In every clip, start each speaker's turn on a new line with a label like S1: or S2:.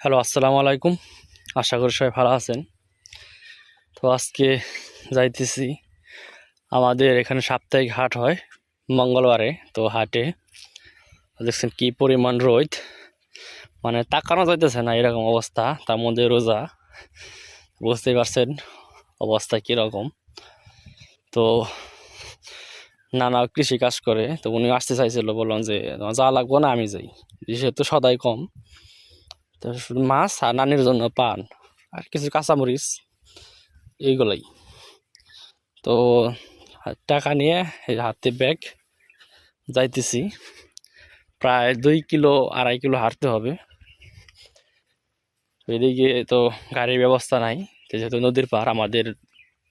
S1: Hello, আসসালামু আলাইকুম। আশা করি সবাই ভালো আছেন। তো আজকে যাইতেছি। আমাদের এখানে সাপ্তাহিক হাট হয় মঙ্গলবারে। তো হাটে দেখছেন কি পরিমাণ রোদ। মানে তাকানো যাইতেছে না এরকম অবস্থা, তার মধ্যে রোজা। বুঝতেই পারছেন অবস্থা কীরকম। তো নানা কৃষি কাজ করে। তো উনি আসতে চাইছিল বললাম যে, যা লাগবো না আমি যাই। যেহেতু সদাই কম। তো মাছ আর নানির জন্য পান আর কিছু কাঁচামরিচ, এইগুলাই। তো টাকা নিয়ে হাতে ব্যাগ যাইতেছি। প্রায় দুই কিলো, আড়াই কিলো হাঁটতে হবে। এদিকে তো গাড়ির ব্যবস্থা নাই, যেহেতু নদীর পার আমাদের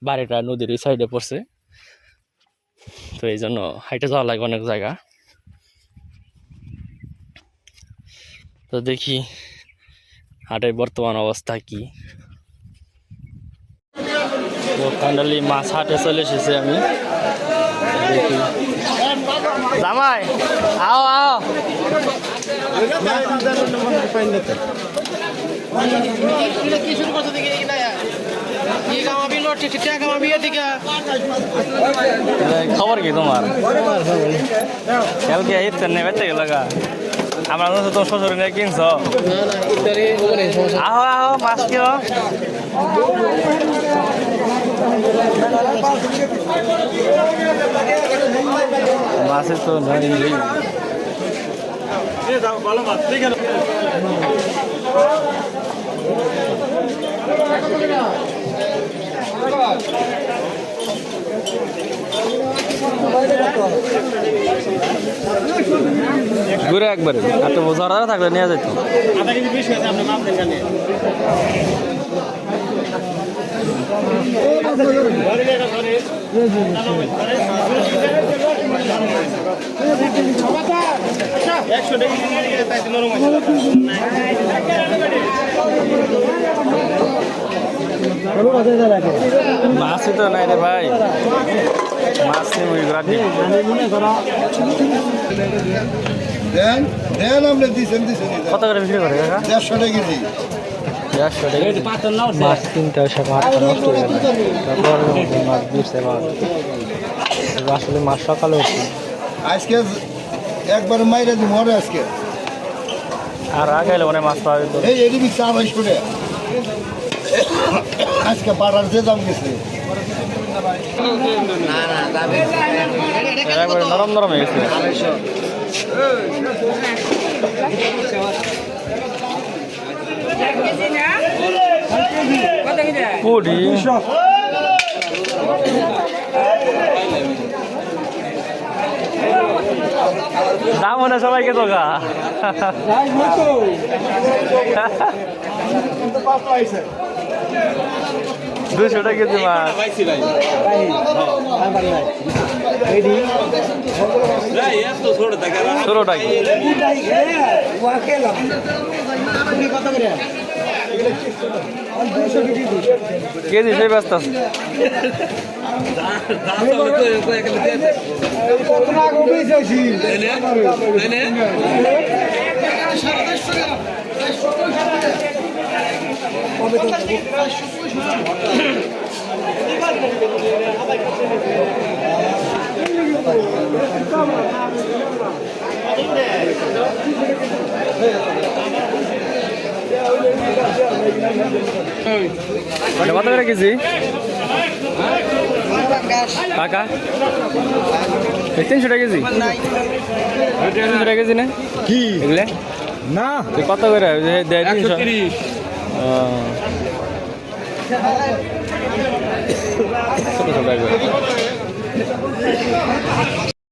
S1: বাড়িটা নদীর এই সাইডে পড়ছে। তো এই জন্য হাইটে যাওয়া লাগে অনেক জায়গা। তো দেখি হাটের বর্তমান অবস্থা কি তো ফাইনালি মাছ হাটে চলে এসেছি আমি দেখি জামাই আও আও
S2: কি শুরু করছ দেখি এই না কি কামাবি লোট
S1: আমরা তো তোমার শ্বশুর নিয়ে কিনছ। আহো আহো মাছ কিনো মাছের তো নাই। ঘুরে একবারে। আর তো বোঝা থাকলে নিয়ে যেত মাছই তো নাই রে ভাই। মাছ নেই
S3: দেন দেন আপনি দিছেন দিছেন
S1: কত করে বিক্রি করে
S3: দেড়শো টাকা কেজি।
S1: দেড়শো টাকা মাছ তিনটা সব আটটা নষ্ট হয়ে গেল তারপর মাছ দিচ্ছে মাছ। আসলে মাছ সকালে উঠছে।
S3: আজকে একবার মাইরে দিব মরে আজকে।
S1: আর আগে এলে মাছ পাওয়া যেত।
S3: এই এটি বিচ্ছে আড়াইশো টাকা আজকে পাড়ার যে দাম গেছে।
S1: নরম নরম হয়ে গেছে। পুরি দাম মনে সবাইকে তো গা দুশো টাকা কেজি মাছ। ষোলো টাকা কেজি সেই ব্যস্ত আছে। কত করে কেজি কাকা এই তিনশো টাকা কেজি তিনশো টাকা কেজি না কি এগুলো
S3: না
S1: কত করে ওই যে দেড় তিনশো ও। ছোট ছোট একবারে।